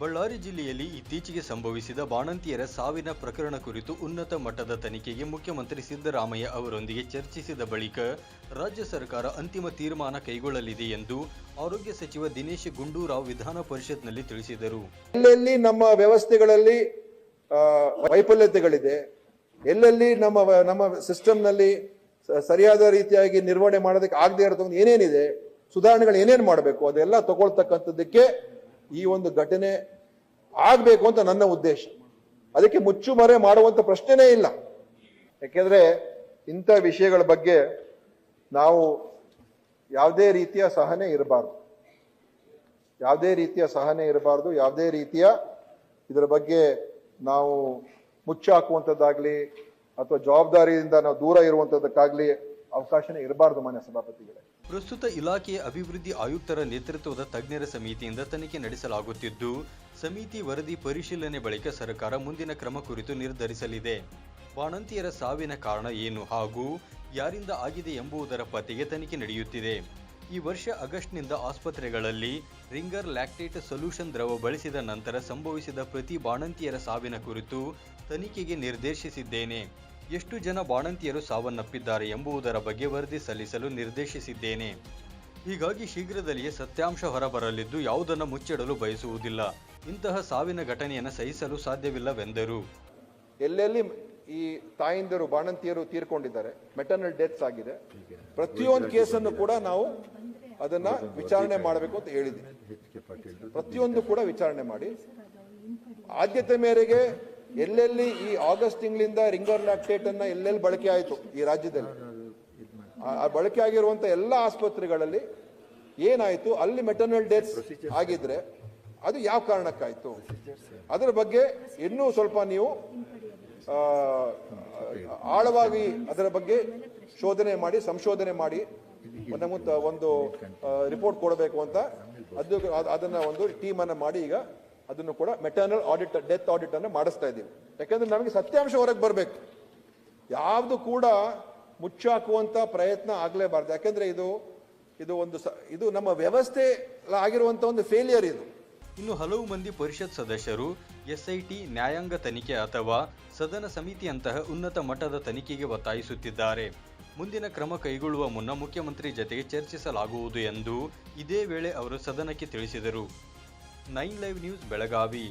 ಬಳ್ಳಾರಿ ಜಿಲ್ಲೆಯಲ್ಲಿ ಇತ್ತೀಚೆಗೆ ಸಂಭವಿಸಿದ ಬಾಣಂತಿಯರ ಸಾವಿನ ಪ್ರಕರಣ ಕುರಿತು ಉನ್ನತ ಮಟ್ಟದ ತನಿಖೆಗೆ ಮುಖ್ಯಮಂತ್ರಿ ಸಿದ್ದರಾಮಯ್ಯ ಅವರೊಂದಿಗೆ ಚರ್ಚಿಸಿದ ಬಳಿಕ ರಾಜ್ಯ ಸರ್ಕಾರ ಅಂತಿಮ ತೀರ್ಮಾನ ಕೈಗೊಳ್ಳಲಿದೆ ಎಂದು ಆರೋಗ್ಯ ಸಚಿವ ದಿನೇಶ್ ಗುಂಡೂರಾವ್ ವಿಧಾನ ಪರಿಷತ್ನಲ್ಲಿ ತಿಳಿಸಿದರು. ಎಲ್ಲೆಲ್ಲಿ ನಮ್ಮ ವ್ಯವಸ್ಥೆಗಳಲ್ಲಿ ವೈಫಲ್ಯತೆಗಳಿದೆ, ಎಲ್ಲೆಲ್ಲಿ ನಮ್ಮ ನಮ್ಮ ಸಿಸ್ಟಮ್ನಲ್ಲಿ ಸರಿಯಾದ ರೀತಿಯಾಗಿ ನಿರ್ವಹಣೆ ಮಾಡೋದಕ್ಕೆ ಆಗದೆ ಇರೋದು ಏನೇನಿದೆ, ಸುಧಾರಣೆಗಳು ಏನೇನು ಮಾಡಬೇಕು, ಅದೆಲ್ಲ ತಗೊಳ್ತಕ್ಕಂಥದ್ದಕ್ಕೆ ಈ ಒಂದು ಘಟನೆ ಆಗಬೇಕು ಅಂತ ನನ್ನ ಉದ್ದೇಶ. ಅದಕ್ಕೆ ಮುಚ್ಚುಮರೆ ಮಾಡುವಂತ ಪ್ರಶ್ನೆನೇ ಇಲ್ಲ. ಯಾಕೆಂದ್ರೆ ಇಂಥ ವಿಷಯಗಳ ಬಗ್ಗೆ ನಾವು ಯಾವುದೇ ರೀತಿಯ ಸಹನೆ ಇರಬಾರ್ದು. ಯಾವುದೇ ರೀತಿಯ ಸಹನೆ ಇರಬಾರ್ದು. ಯಾವುದೇ ರೀತಿಯ ಇದರ ಬಗ್ಗೆ ನಾವು ಮುಚ್ಚಾಕುವಂಥದ್ದಾಗ್ಲಿ ಅಥವಾ ಜವಾಬ್ದಾರಿಯಿಂದ ನಾವು ದೂರ ಇರುವಂಥದ್ದಕ್ಕಾಗ್ಲಿ ಅವಕಾಶನೇ ಇರಬಾರದು ಮಾನ್ಯ ಸಭಾಪತಿಗಳೇ. ಪ್ರಸ್ತುತ ಇಲಾಖೆಯ ಅಭಿವೃದ್ಧಿ ಆಯುಕ್ತರ ನೇತೃತ್ವದ ತಜ್ಞರ ಸಮಿತಿಯಿಂದ ತನಿಖೆ ನಡೆಸಲಾಗುತ್ತಿದ್ದು, ಸಮಿತಿ ವರದಿ ಪರಿಶೀಲನೆ ಬಳಿಕ ಸರ್ಕಾರ ಮುಂದಿನ ಕ್ರಮ ಕುರಿತು ನಿರ್ಧರಿಸಲಿದೆ. ಬಾಣಂತಿಯರ ಸಾವಿನ ಕಾರಣ ಏನು ಹಾಗೂ ಯಾರಿಂದ ಆಗಿದೆ ಎಂಬುದರ ಪತ್ತೆಗೆ ತನಿಖೆ ನಡೆಯುತ್ತಿದೆ. ಈ ವರ್ಷ ಆಗಸ್ಟ್ನಿಂದ ಆಸ್ಪತ್ರೆಗಳಲ್ಲಿ ರಿಂಗರ್ ಲ್ಯಾಕ್ಟೇಟ್ ಸೊಲ್ಯೂಷನ್ ದ್ರವ ಬಳಸಿದ ನಂತರ ಸಂಭವಿಸಿದ ಪ್ರತಿ ಬಾಣಂತಿಯರ ಸಾವಿನ ಕುರಿತು ತನಿಖೆಗೆ ನಿರ್ದೇಶಿಸಿದ್ದೇನೆ. ಎಷ್ಟು ಜನ ಬಾಣಂತಿಯರು ಸಾವನ್ನಪ್ಪಿದ್ದಾರೆ ಎಂಬುದರ ಬಗ್ಗೆ ವರದಿ ಸಲ್ಲಿಸಲು ನಿರ್ದೇಶಿಸಿದ್ದೇನೆ. ಹೀಗಾಗಿ ಶೀಘ್ರದಲ್ಲಿಯೇ ಸತ್ಯಾಂಶ ಹೊರಬರಲಿದ್ದು ಯಾವುದನ್ನು ಮುಚ್ಚಿಡಲು ಬಯಸುವುದಿಲ್ಲ. ಇಂತಹ ಸಾವಿನ ಘಟನೆಯನ್ನು ಸಹಿಸಲು ಸಾಧ್ಯವಿಲ್ಲವೆಂದರು. ಎಲ್ಲೆಲ್ಲಿ ಈ ತಾಯಿಂದರು ಬಾಣಂತಿಯರು ತೀರ್ಕೊಂಡಿದ್ದಾರೆ ಮೆಟರ್ನಲ್ ಡೆತ್ಸ್ ಆಗಿದೆ. ಪ್ರತಿಯೊಂದು ಕೇಸನ್ನು ಕೂಡ ನಾವು ಅದನ್ನ ವಿಚಾರಣೆ ಮಾಡಬೇಕು ಅಂತ ಹೇಳಿದ್ದೀನಿ ಪ್ರತಿಯೊಂದು ಕೂಡ ವಿಚಾರಣೆ ಮಾಡಿ ಆದ್ಯತೆ ಮೇರೆಗೆ ಎಲ್ಲೆಲ್ಲಿ ಈ ಆಗಸ್ಟ್ ತಿಂಗಳಿಂದ ರಿಂಗರ್ ಲ್ಯಾಕ್ಟೇಟ್ ಅನ್ನ ಎಲ್ಲೆಲ್ಲಿ ಬಳಕೆ ಆಯಿತು ಈ ರಾಜ್ಯದಲ್ಲಿ? ಆ- ಬಳಕೆ ಆಗಿರುವಂತ ಎಲ್ಲ ಆಸ್ಪತ್ರೆಗಳಲ್ಲಿ ಏನಾಯ್ತು? ಅಲ್ಲಿ ಮೆಟರ್ನಲ್ ಡೆತ್ ಆಗಿದ್ರೆ ಅದು ಯಾವ ಕಾರಣಕ್ಕಾಯ್ತು? ಅದರ ಬಗ್ಗೆ ಇನ್ನೂ ಸ್ವಲ್ಪ ನೀವು ಆಳವಾಗಿ ಅದರ ಬಗ್ಗೆ ಶೋಧನೆ ಮಾಡಿ ಸಂಶೋಧನೆ ಮಾಡಿ ಒಂದು ರಿಪೋರ್ಟ್ ಕೊಡಬೇಕು ಅಂತ. ಅದು ಅದ್- ಅದನ್ನ ಒಂದು ಟೀಮ್ ಅನ್ನ ಮಾಡಿ ಈಗ ಅದನ್ನು ಕೂಡ ಮೆಟರ್ನಲ್ ಆಡಿಟ್ ಡೆತ್ ಆಡಿಟ್ ಅನ್ನು ಮಾಡಿಸ್ತಾ ಇದ್ದೀವಿ. ಯಾಕಂದ್ರೆ ನಮಗೆ ಸತ್ಯಾಂಶ ಹೊರಗೆ ಬರಬೇಕು. ಯಾವುದು ಕೂಡ ಮುಚ್ಚಾಕುವಂತ ಪ್ರಯತ್ನ ಆಗಲೇಬಾರ್ದು. ಯಾಕಂದ್ರೆ ಇದು ಇದು ಒಂದು ಇದು ನಮ್ಮ ವ್ಯವಸ್ಥೆ ಆಗಿರುವಂತ ಒಂದು ಫೇಲಿಯರ್ ಇದು. ಇನ್ನು ಹಲವು ಮಂದಿ ಪರಿಷತ್ ಸದಸ್ಯರು, ಎಸ್ಐಟಿ, ನ್ಯಾಯಾಂಗ ತನಿಖೆ ಅಥವಾ ಸದನ ಸಮಿತಿಯಂತಹ ಉನ್ನತ ಮಟ್ಟದ ತನಿಖೆಗೆ ಒತ್ತಾಯಿಸುತ್ತಿದ್ದಾರೆ. ಮುಂದಿನ ಕ್ರಮ ಕೈಗೊಳ್ಳುವ ಮುನ್ನ ಮುಖ್ಯಮಂತ್ರಿ ಜತೆಗೆ ಚರ್ಚಿಸಲಾಗುವುದು ಎಂದು ಇದೇ ವೇಳೆ ಅವರು ಸದನಕ್ಕೆ ತಿಳಿಸಿದರು. Nine live news Belagavi